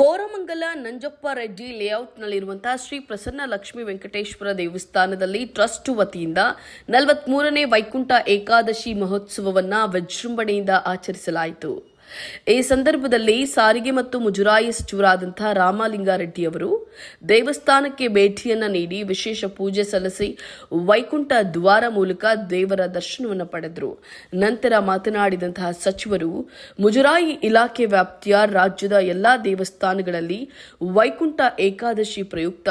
ಕೋರಮಂಗಲ ನಂಜಪ್ಪ ರೆಡ್ಡಿ ಲೇಔಟ್ನಲ್ಲಿರುವಂತಹ ಶ್ರೀ ಪ್ರಸನ್ನ ಲಕ್ಷ್ಮೀ ವೆಂಕಟೇಶ್ವರ ದೇವಸ್ಥಾನದಲ್ಲಿ ಟ್ರಸ್ಟ್ ವತಿಯಿಂದ ನಲವತ್ಮೂರನೇ ವೈಕುಂಠ ಏಕಾದಶಿ ಮಹೋತ್ಸವವನ್ನು ವಿಜೃಂಭಣೆಯಿಂದ ಆಚರಿಸಲಾಯಿತು. ಈ ಸಂದರ್ಭದಲ್ಲಿ ಸಾರಿಗೆ ಮತ್ತು ಮುಜರಾಯಿ ಸಚಿವರಾದಂತಹ ರಾಮಲಿಂಗಾರೆಡ್ಡಿ ಅವರು ದೇವಸ್ಥಾನಕ್ಕೆ ಭೇಟಿಯನ್ನ ನೀಡಿ ವಿಶೇಷ ಪೂಜೆ ಸಲ್ಲಿಸಿ ವೈಕುಂಠ ದ್ವಾರ ಮೂಲಕ ದೇವರ ದರ್ಶನವನ್ನು ಪಡೆದರು. ನಂತರ ಮಾತನಾಡಿದಂತಹ ಸಚಿವರು, ಮುಜರಾಯಿ ಇಲಾಖೆ ವ್ಯಾಪ್ತಿಯ ರಾಜ್ಯದ ಎಲ್ಲಾ ದೇವಸ್ಥಾನಗಳಲ್ಲಿ ವೈಕುಂಠ ಏಕಾದಶಿ ಪ್ರಯುಕ್ತ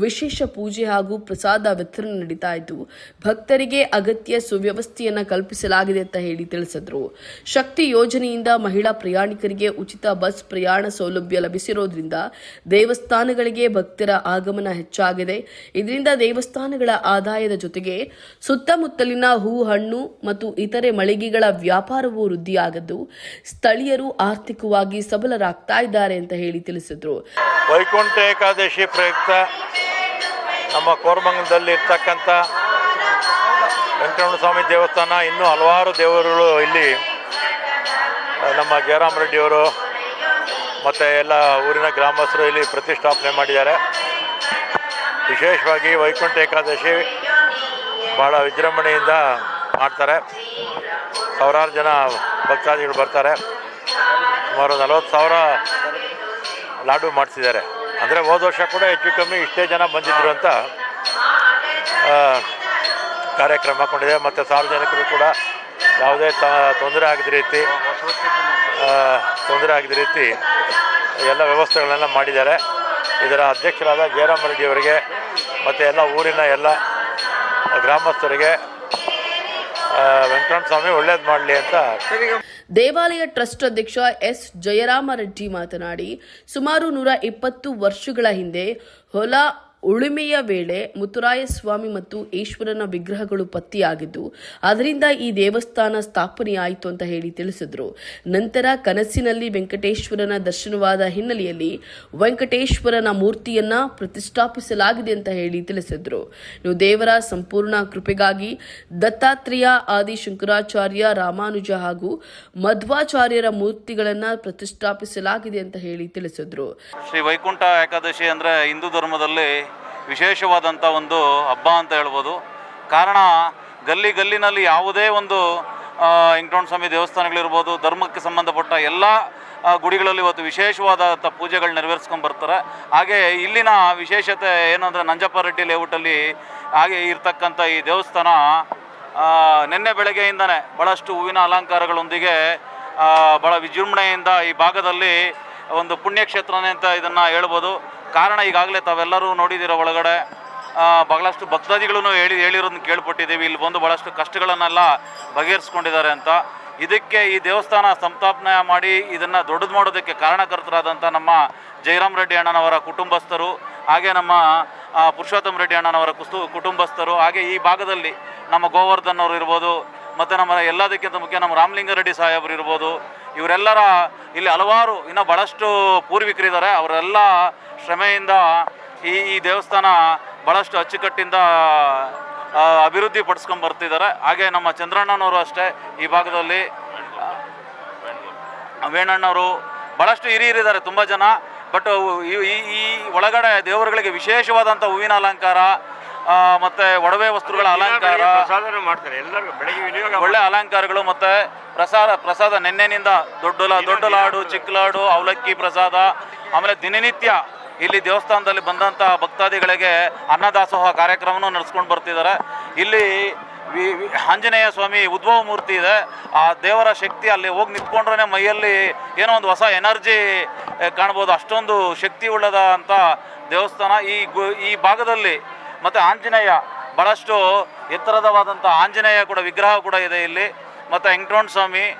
ವಿಶೇಷ ಪೂಜೆ ಹಾಗೂ ಪ್ರಸಾದ ವಿತರಣೆ ನಡೀತಾ ಇದ್ದು, ಭಕ್ತರಿಗೆ ಅಗತ್ಯ ಸುವ್ಯವಸ್ಥೆಯನ್ನು ಕಲ್ಪಿಸಲಾಗಿದೆ ಅಂತ ಹೇಳಿ ತಿಳಿಸಿದ್ರು. ಶಕ್ತಿ ಯೋಜನೆಯಿಂದ ಮಹಿಳಾ ಪ್ರಯಾಣಿಕರಿಗೆ ಉಚಿತ ಬಸ್ ಪ್ರಯಾಣ ಸೌಲಭ್ಯ ಲಭಿಸಿರೋದ್ರಿಂದ ದೇವಸ್ಥಾನಗಳಿಗೆ ಭಕ್ತರ ಆಗಮನ ಹೆಚ್ಚಾಗಿದೆ. ಇದರಿಂದ ದೇವಸ್ಥಾನಗಳ ಆದಾಯದ ಜೊತೆಗೆ ಸುತ್ತಮುತ್ತಲಿನ ಹೂ ಹಣ್ಣು ಮತ್ತು ಇತರೆ ಮಳಿಗೆಗಳ ವ್ಯಾಪಾರವೂ ವೃದ್ಧಿಯಾಗದ್ದು. ಸ್ಥಳೀಯರು ಆರ್ಥಿಕವಾಗಿ ಸಬಲರಾಗ್ತಾ ಇದ್ದಾರೆ ಅಂತ ಹೇಳಿ ತಿಳಿಸಿದ್ರು. ವೈಕುಂಠ ಏಕಾದಶಿ ಪ್ರಯುಕ್ತ ನಮ್ಮ ಕೋರ್ಮಂಗಲದಲ್ಲಿ ಇರ್ತಕ್ಕಂಥ ವೆಂಕಟರಮಣ ಸ್ವಾಮಿ ದೇವಸ್ಥಾನ ಇನ್ನೂ ಹಲವಾರು ದೇವರುಗಳು ಇಲ್ಲಿ ನಮ್ಮ ಜಯರಾಮ್ ರೆಡ್ಡಿಯವರು ಮತ್ತು ಎಲ್ಲ ಊರಿನ ಗ್ರಾಮಸ್ಥರು ಇಲ್ಲಿ ಪ್ರತಿಷ್ಠಾಪನೆ ಮಾಡಿದ್ದಾರೆ. ವಿಶೇಷವಾಗಿ ವೈಕುಂಠ ಏಕಾದಶಿ ಭಾಳ ವಿಜೃಂಭಣೆಯಿಂದ ಮಾಡ್ತಾರೆ. ಸಾವಿರಾರು ಜನ ಭಕ್ತಾದಿಗಳು ಬರ್ತಾರೆ. ಸುಮಾರು ನಲವತ್ತು ಸಾವಿರ ಲಾಡು ಮಾಡಿಸಿದ್ದಾರೆ ಅಂದರೆ ಹೋದ ವರ್ಷ ಕೂಡ ಹೆಚ್ಚು ಕಮ್ಮಿ ಇಷ್ಟೇ ಜನ ಬಂದಿದ್ದರು ಅಂತ ಕಾರ್ಯಕ್ರಮ ಕೊಂಡಿದೆ ಮತ್ತು ಸಾರ್ವಜನಿಕರು ಕೂಡ ಯಾವುದೇ ತೊಂದರೆ ಆಗಿದ ರೀತಿ ತೊಂದರೆ ಆಗಿದ ರೀತಿ ಎಲ್ಲ ವ್ಯವಸ್ಥೆಗಳನ್ನೆಲ್ಲ ಮಾಡಿದ್ದಾರೆ. ಇದರ ಅಧ್ಯಕ್ಷರಾದ ಜಯರಾಮ ರೆಡ್ಡಿಯವರಿಗೆ ಮತ್ತು ಎಲ್ಲ ಊರಿನ ಎಲ್ಲ ಗ್ರಾಮಸ್ಥರಿಗೆ ವೆಂಕಟಸ್ವಾಮಿ ಒಳ್ಳೇದು ಮಾಡಲಿ ಅಂತ ದೇವಾಲಯ ಟ್ರಸ್ಟ್ ಅಧ್ಯಕ್ಷ ಎಸ್. ಜಯರಾಮ ರೆಡ್ಡಿ ಮಾತನಾಡಿ, ಸುಮಾರು ನೂರ ಇಪ್ಪತ್ತು ವರ್ಷಗಳ ಹಿಂದೆ ಹೊಲ ಉಳುಮೆಯ ವೇಳೆ ಮುತ್ತುರಾಯಸ್ವಾಮಿ ಮತ್ತು ಈಶ್ವರನ ವಿಗ್ರಹಗಳು ಪತ್ತೆಯಾಗಿದ್ದು, ಅದರಿಂದ ಈ ದೇವಸ್ಥಾನ ಸ್ಥಾಪನೆಯಾಯಿತು ಅಂತ ಹೇಳಿ ತಿಳಿಸಿದ್ರು. ನಂತರ ಕನಸಿನಲ್ಲಿ ವೆಂಕಟೇಶ್ವರನ ದರ್ಶನವಾದ ಹಿನ್ನೆಲೆಯಲ್ಲಿ ವೆಂಕಟೇಶ್ವರನ ಮೂರ್ತಿಯನ್ನ ಪ್ರತಿಷ್ಠಾಪಿಸಲಾಗಿದೆ ಅಂತ ಹೇಳಿ ತಿಳಿಸಿದ್ರು. ದೇವರ ಸಂಪೂರ್ಣ ಕೃಪೆಗಾಗಿ ದತ್ತಾತ್ರೇಯ ಆದಿ ಶಂಕರಾಚಾರ್ಯ ರಾಮಾನುಜ ಹಾಗೂ ಮಧ್ವಾಚಾರ್ಯರ ಮೂರ್ತಿಗಳನ್ನ ಪ್ರತಿಷ್ಠಾಪಿಸಲಾಗಿದೆ ಅಂತ ಹೇಳಿ ತಿಳಿಸಿದ್ರು. ಶ್ರೀ ವೈಕುಂಠ ಏಕಾದಶಿ ಅಂದ್ರೆ ಹಿಂದೂ ಧರ್ಮದಲ್ಲಿ ವಿಶೇಷವಾದಂಥ ಒಂದು ಹಬ್ಬ ಅಂತ ಹೇಳ್ಬೋದು. ಕಾರಣ, ಗಲ್ಲಿ ಗಲ್ಲಿನಲ್ಲಿ ಯಾವುದೇ ಒಂದು ವೆಂಕಟರಮಣ ಸ್ವಾಮಿ ದೇವಸ್ಥಾನಗಳಿರ್ಬೋದು, ಧರ್ಮಕ್ಕೆ ಸಂಬಂಧಪಟ್ಟ ಎಲ್ಲ ಗುಡಿಗಳಲ್ಲಿ ಇವತ್ತು ವಿಶೇಷವಾದಂಥ ಪೂಜೆಗಳು ನೆರವೇರಿಸ್ಕೊಂಡು ಬರ್ತಾರೆ. ಹಾಗೆ ಇಲ್ಲಿನ ವಿಶೇಷತೆ ಏನು ಅಂದರೆ ನಂಜಪ್ಪ ರೆಡ್ಡಿ ಲೇಔಟಲ್ಲಿ ಹಾಗೆ ಇರ್ತಕ್ಕಂಥ ಈ ದೇವಸ್ಥಾನ ನಿನ್ನೆ ಬೆಳಗ್ಗೆಯಿಂದನೇ ಭಾಳಷ್ಟು ಹೂವಿನ ಅಲಂಕಾರಗಳೊಂದಿಗೆ ಭಾಳ ವಿಜೃಂಭಣೆಯಿಂದ ಈ ಭಾಗದಲ್ಲಿ ಒಂದು ಪುಣ್ಯಕ್ಷೇತ್ರನೇ ಅಂತ ಇದನ್ನು ಹೇಳ್ಬೋದು. ಕಾರಣ ಈಗಾಗಲೇ ತಾವೆಲ್ಲರೂ ನೋಡಿದ್ದೀರ ಒಳಗಡೆ ಬಹಳಷ್ಟು ಭಕ್ತಾದಿಗಳನ್ನು ಹೇಳಿ, ಹೇಳಿರೋದನ್ನ ಕೇಳ್ಪಟ್ಟಿದ್ದೀವಿ. ಇಲ್ಲಿ ಬಂದು ಭಾಳಷ್ಟು ಕಷ್ಟಗಳನ್ನೆಲ್ಲ ಬಗೆಹರಿಸ್ಕೊಂಡಿದ್ದಾರೆ ಅಂತ. ಇದಕ್ಕೆ ಈ ದೇವಸ್ಥಾನ ಸಂಸ್ಥಾಪನೆ ಮಾಡಿ ಇದನ್ನು ದೊಡ್ಡದು ಮಾಡೋದಕ್ಕೆ ಕಾರಣಕರ್ತರಾದಂಥ ನಮ್ಮ ಜಯರಾಮ್ ರೆಡ್ಡಿ ಅಣ್ಣನವರ ಕುಟುಂಬಸ್ಥರು, ಹಾಗೆ ನಮ್ಮ ಪುರುಷೋತ್ತಮ ರೆಡ್ಡಿ ಅಣ್ಣನವರ ಕುಸ್ತು, ಕುಟುಂಬಸ್ಥರು, ಹಾಗೆ ಈ ಭಾಗದಲ್ಲಿ ನಮ್ಮ ಗೋವರ್ಧನ್ ಅವರು ಇರ್ಬೋದು, ಮತ್ತು ನಮ್ಮ ಎಲ್ಲದಕ್ಕಿಂತ ಮುಖ್ಯ ನಮ್ಮ ರಾಮಲಿಂಗಾರೆಡ್ಡಿ ಸಾಹೇಬರು ಇರ್ಬೋದು, ಇವರೆಲ್ಲರ ಇಲ್ಲಿ ಹಲವಾರು, ಇನ್ನೂ ಭಾಳಷ್ಟು ಪೂರ್ವಿಕರಿದ್ದಾರೆ. ಅವರೆಲ್ಲ ಶ್ರಮೆಯಿಂದ ಈ ಈ ದೇವಸ್ಥಾನ ಭಾಳಷ್ಟು ಅಚ್ಚುಕಟ್ಟಿಂದ ಅಭಿವೃದ್ಧಿ ಪಡಿಸ್ಕೊಂಡು ಬರ್ತಿದ್ದಾರೆ. ಹಾಗೆ ನಮ್ಮ ಚಂದ್ರಣ್ಣನವರು ಅಷ್ಟೇ ಈ ಭಾಗದಲ್ಲಿ. ವೇಣಣ್ಣವರು ಭಾಳಷ್ಟು ಹಿರಿಯರಿದ್ದಾರೆ ತುಂಬ ಜನ. ಬಟ್ ಈ ಈ- ಒಳಗಡೆ ದೇವರುಗಳಿಗೆ ವಿಶೇಷವಾದಂಥ ಹೂವಿನ ಅಲಂಕಾರ ಮತ್ತೆ ಒಡವೆ ವಸ್ತುಗಳ ಅಲಂಕಾರ ಮಾಡ್ತಾರೆ. ಎಲ್ಲರಿಗೂ ಒಳ್ಳೆ ಅಲಂಕಾರಗಳು ಮತ್ತೆ ಪ್ರಸಾದ ಪ್ರಸಾದ ನಿನ್ನೆನಿಂದ ದೊಡ್ಡ ದೊಡ್ಡ ಲಾಡು ಚಿಕ್ಕ ಲಾಡು ಅವಲಕ್ಕಿ ಪ್ರಸಾದ ಆಮೇಲೆ ದಿನನಿತ್ಯ ಇಲ್ಲಿ ದೇವಸ್ಥಾನದಲ್ಲಿ ಬಂದಂಥ ಭಕ್ತಾದಿಗಳಿಗೆ ಅನ್ನದಾಸೋಹ ಕಾರ್ಯಕ್ರಮವನ್ನು ನಡೆಸ್ಕೊಂಡು ಬರ್ತಿದ್ದಾರೆ. ಇಲ್ಲಿ ವಿ- ಆಂಜನೇಯ ಸ್ವಾಮಿ ಉದ್ಭವ ಮೂರ್ತಿ ಇದೆ. ಆ ದೇವರ ಶಕ್ತಿ ಅಲ್ಲಿ ಹೋಗಿ ನಿಂತ್ಕೊಂಡ್ರೆ ಮೈಯಲ್ಲಿ ಏನೋ ಒಂದು ಹೊಸ ಎನರ್ಜಿ ಕಾಣ್ಬೋದು. ಅಷ್ಟೊಂದು ಶಕ್ತಿ ಉಳ್ಳದ ಅಂತ ದೇವಸ್ಥಾನ. ಈ ಈ ಭಾಗದಲ್ಲಿ ಮತ್ತು ಆಂಜನೇಯ ಭಾಳಷ್ಟು ಎತ್ತರದವಾದಂಥ ಆಂಜನೇಯ ಕೂಡ ವಿಗ್ರಹ ಕೂಡ ಇದೆ ಇಲ್ಲಿ. ಮತ್ತು ವೆಂಕಟರಮಣ ಸ್ವಾಮಿ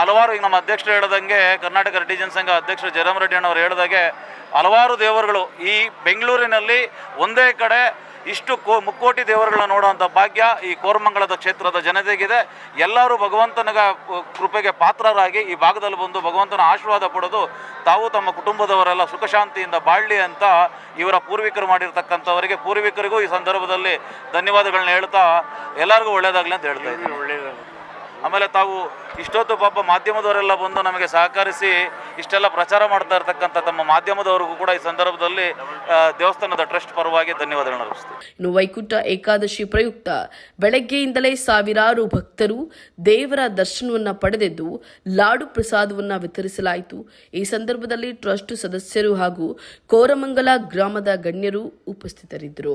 ಹಲವಾರು ಈಗ ನಮ್ಮ ಅಧ್ಯಕ್ಷರು ಹೇಳ್ದಂಗೆ ಕರ್ನಾಟಕ ರೆಡ್ಡಿಜನ್ ಸಂಘ ಅಧ್ಯಕ್ಷರು ಜಯರಾಮ್ ರೆಡ್ಡಿ ಅಣ್ಣವ್ರು ಹೇಳ್ದಾಗೆ ಹಲವಾರು ದೇವರುಗಳು ಈ ಬೆಂಗಳೂರಿನಲ್ಲಿ ಒಂದೇ ಕಡೆ ಇಷ್ಟು ಕೋ ಮುಕ್ಕೋಟಿ ದೇವರುಗಳನ್ನ ನೋಡುವಂಥ ಭಾಗ್ಯ ಈ ಕೋರಮಂಗಲದ ಕ್ಷೇತ್ರದ ಜನತೆಗಿದೆ. ಎಲ್ಲರೂ ಭಗವಂತನ ಕೃಪೆಗೆ ಪಾತ್ರರಾಗಿ ಈ ಭಾಗದಲ್ಲಿ ಬಂದು ಭಗವಂತನ ಆಶೀರ್ವಾದ ಪಡೆದು ತಾವು ತಮ್ಮ ಕುಟುಂಬದವರೆಲ್ಲ ಸುಖಶಾಂತಿಯಿಂದ ಬಾಳಲಿ ಅಂತ ಇವರ ಪೂರ್ವಿಕರು ಮಾಡಿರ್ತಕ್ಕಂಥವರಿಗೆ ಪೂರ್ವಿಕರಿಗೂ ಈ ಸಂದರ್ಭದಲ್ಲಿ ಧನ್ಯವಾದಗಳನ್ನ ಹೇಳ್ತಾ ಎಲ್ಲರಿಗೂ ಒಳ್ಳೆಯದಾಗಲಿ ಅಂತ ಹೇಳ್ತಾ ಇದ್ದೀನಿ. ಆಮೇಲೆ ತಾವು ಇಷ್ಟೊತ್ತು ಪಾಪ ಮಾಧ್ಯಮದವರೆಲ್ಲ ಬಂದು ನಮಗೆ ಸಹಕರಿಸಿ ಇಷ್ಟೆಲ್ಲ ಪ್ರಚಾರ ಮಾಡ್ತಾ ಇರ್ತಕ್ಕಂಥ ತಮ್ಮ ಮಾಧ್ಯಮದವರಿಗೂ ಕೂಡ ಈ ಸಂದರ್ಭದಲ್ಲಿ ದೇವಸ್ಥಾನದ ಟ್ರಸ್ಟ್ ಪರವಾಗಿ ಧನ್ಯವಾದಗಳನ್ನು ಅರ್ಪಿಸ್ತೀವಿ ಇನ್ನು ವೈಕುಂಠ ಏಕಾದಶಿ ಪ್ರಯುಕ್ತ. ಬೆಳಗ್ಗೆಯಿಂದಲೇ ಸಾವಿರಾರು ಭಕ್ತರು ದೇವರ ದರ್ಶನವನ್ನು ಪಡೆದಿದ್ದು, ಲಾಡು ಪ್ರಸಾದವನ್ನು ವಿತರಿಸಲಾಯಿತು. ಈ ಸಂದರ್ಭದಲ್ಲಿ ಟ್ರಸ್ಟ್ ಸದಸ್ಯರು ಹಾಗೂ ಕೋರಮಂಗಲ ಗ್ರಾಮದ ಗಣ್ಯರು ಉಪಸ್ಥಿತರಿದ್ದರು.